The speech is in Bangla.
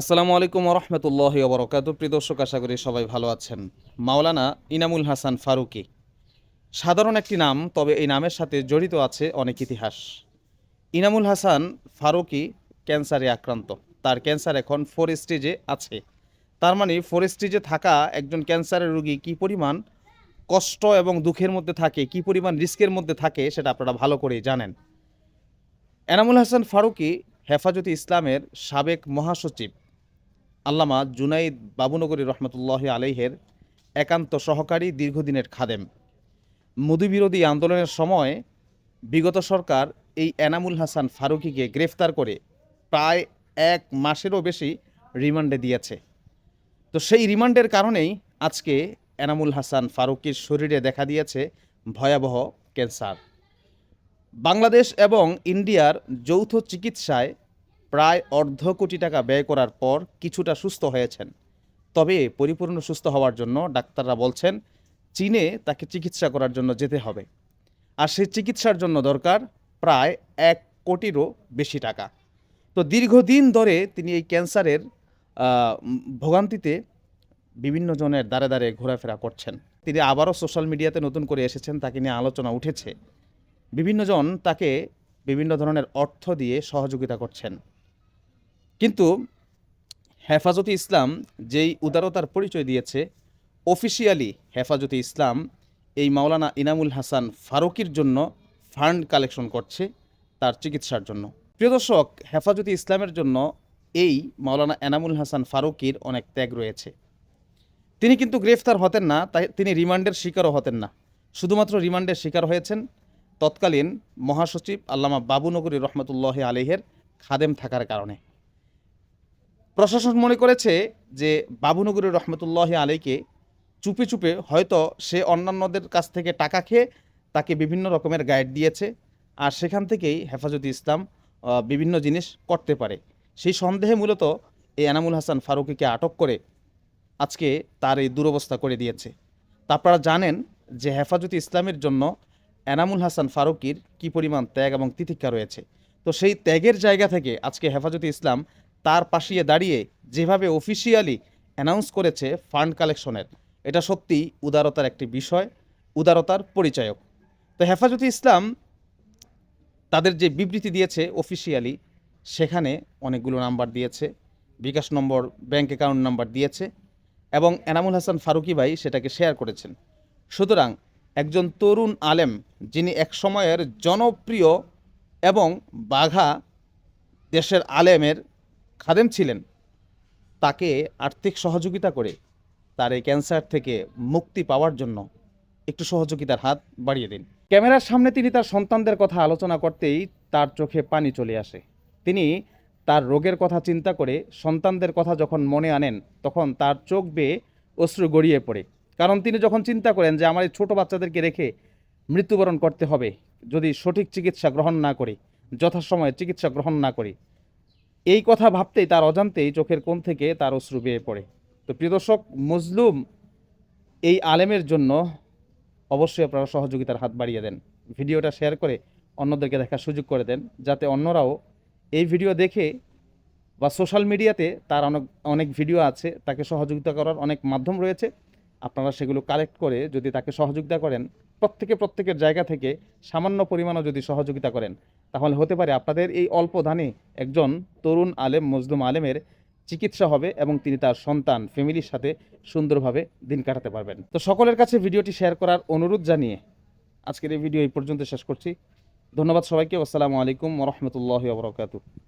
আসসালামু আলাইকুম রহমতুল্লাহ বরকাত প্রিয় দর্শক, আশা করি সবাই ভালো আছেন। মাওলানা ইনামুল হাসান ফারুকি। সাধারণ একটি নাম, তবে এই নামের সাথে জড়িত আছে অনেক ইতিহাস। ইনামুল হাসান ফারুকি ক্যান্সারে আক্রান্ত। তার ক্যান্সার এখন ফোর স্টেজে আছে। তার মানে ফোর স্টেজে থাকা একজন ক্যান্সারের রোগী কী পরিমাণ কষ্ট এবং দুঃখের মধ্যে থাকে, কী পরিমাণ রিস্কের মধ্যে থাকে, সেটা আপনারা ভালো করেই জানেন। এনামুল হাসান ফারুকি হেফাজতে ইসলামের সাবেক মহাসচিব আল্লামা জুনাইদ বাবুনগরী রহমতুল্লাহ আলাইহের একান্ত সহকারী দীর্ঘদিনের খাদেম। মোদীবিরোধী আন্দোলনের সময় বিগত সরকার এই এনামুল হাসান ফারুকিকে গ্রেফতার করে প্রায় এক মাসেরও বেশি রিমান্ডে দিয়েছে। তো সেই রিমান্ডের কারণেই আজকে এনামুল হাসান ফারুকির শরীরে দেখা দিয়েছে ভয়াবহ ক্যান্সার। বাংলাদেশ এবং ইন্ডিয়ার যৌথ চিকিৎসায় প্রায় অর্ধ কোটি টাকা ব্যয় করার পর কিছুটা সুস্থ হয়েছেন। তবে পরিপূর্ণ সুস্থ হওয়ার জন্য ডাক্তাররা বলছেন, চীনে তাকে চিকিৎসা করার জন্য যেতে হবে। আর সেই চিকিৎসার জন্য দরকার প্রায় এক কোটিরও বেশি টাকা। তো দীর্ঘদিন ধরে তিনি এই ক্যান্সারের ভোগান্তিতে বিভিন্ন জনের দ্বারে দ্বারে ঘোরাফেরা করছেন। তিনি আবারও সোশ্যাল মিডিয়াতে নতুন করে এসেছেন, তাকে নিয়ে আলোচনা উঠেছে। বিভিন্নজন তাকে বিভিন্ন ধরনের অর্থ দিয়ে সহযোগিতা করছেন। কিন্তু হেফাজতে ইসলাম যেই উদারতার পরিচয় দিয়েছে অফিসিয়ালি হেফাজতে ইসলাম এই মাওলানা ইনামুল হাসান ফারুকির জন্য ফান্ড কালেকশন করছে তার চিকিৎসার জন্য। প্রিয় দর্শক, হেফাজতে ইসলামের জন্য এই মাওলানা এনামুল হাসান ফারুকির অনেক ত্যাগ রয়েছে। তিনি কিন্তু গ্রেফতার হতেন না, তাই তিনি রিমান্ডের শিকারও হতেন না। শুধুমাত্র রিমান্ডের শিকার হয়েছেন তৎকালীন মহাসচিব আল্লামা বাবুনগরী রহমতুল্লাহ আলিহের খাদেম থাকার কারণে। প্রশাসন মনে করেছে যে বাবুনগরী রহমতুল্লাহ আলীকে চুপে চুপে হয়তো সে অন্যান্যদের কাছ থেকে টাকা খেয়ে তাকে বিভিন্ন রকমের গাইড দিয়েছে আর সেখান থেকেই হেফাজতে ইসলাম বিভিন্ন জিনিস করতে পারে। সেই সন্দেহে মূলত এই এনামুল হাসান ফারুকিকে আটক করে আজকে তার এই দুরবস্থা করে দিয়েছে। তা আপনারা জানেন যে হেফাজতে ইসলামের জন্য এনামুল হাসান ফারুকির কী পরিমাণ ত্যাগ এবং তিতিক্ষা রয়েছে। তো সেই ত্যাগের জায়গা থেকে আজকে হেফাজতে ইসলাম তার পাশিয়ে দাঁড়িয়ে যেভাবে অফিসিয়ালি অ্যানাউন্স করেছে ফান্ড কালেকশনের এটা সত্যি উদারতার একটি বিষয়, উদারতার পরিচায়ক। তো হেফাজতে ইসলাম তাদের যে বিবৃতি দিয়েছে অফিসিয়ালি সেখানে অনেকগুলো নাম্বার দিয়েছে, bKash number bank account number দিয়েছে, এবং এনামুল হাসান ফারুকি ভাই সেটাকে শেয়ার করেছেন। সুতরাং একজন তরুণ আলেম, যিনি এক সময়ের জনপ্রিয় এবং বাঘা দেশের আলেমের খাদেম ছিলেন, তাকে আর্থিক সহযোগিতা করে তার এই ক্যান্সার থেকে মুক্তি পাওয়ার জন্য একটু সহযোগিতার হাত বাড়িয়ে দিন। ক্যামেরার সামনে তিনি তার সন্তানদের কথা আলোচনা করতেই তার চোখে পানি চলে আসে। তিনি তার রোগের কথা চিন্তা করে সন্তানদের কথা যখন মনে আনেন, তখন তার চোখ বেয়ে অশ্রু গড়িয়ে পড়ে। কারণ তিনি যখন চিন্তা করেন যে, আমার এই ছোটো বাচ্চাদেরকে রেখে মৃত্যুবরণ করতে হবে, যদি সঠিক চিকিৎসা গ্রহণ না করি, যথাসময়ে চিকিৎসা গ্রহণ না করি এই কথা ভাবতেই তার অজান্তেই চোখের কোণ থেকে তার অশ্রু বেয়ে পড়ে। তো প্রিয় দর্শক, মজলুম এই আলেমের জন্য অবশ্যই আপনারা সহযোগিতার হাত বাড়িয়ে দেন। ভিডিওটা শেয়ার করে অন্যদেরকে দেখার সুযোগ করে দেন, যাতে অন্যরাও এই ভিডিও দেখে বা সোশ্যাল মিডিয়াতে তার অনেক অনেক ভিডিও আছে, তাকে সহযোগিতা করার অনেক মাধ্যম রয়েছে। আপনারা সেগুলো কালেক্ট করে যদি তাকে সহযোগিতা করেন, প্রত্যেকে প্রত্যেকের জায়গা থেকে সামান্য পরিমাণও যদি সহযোগিতা করেন তাহলে হতে পারে আপনাদের এই অল্প ধানে একজন তরুণ আলেম, মজলুম আলেমের চিকিৎসা হবে এবং তিনি তার সন্তান, ফ্যামিলির সাথে সুন্দরভাবে দিন কাটাতে পারবেন। তো সকলের কাছে ভিডিওটি শেয়ার করার অনুরোধ জানিয়ে আজকের এই ভিডিও এই পর্যন্ত শেষ করছি। ধন্যবাদ সবাইকে। আসসালামু আলাইকুম রহমতুল্লাহ বরকাতু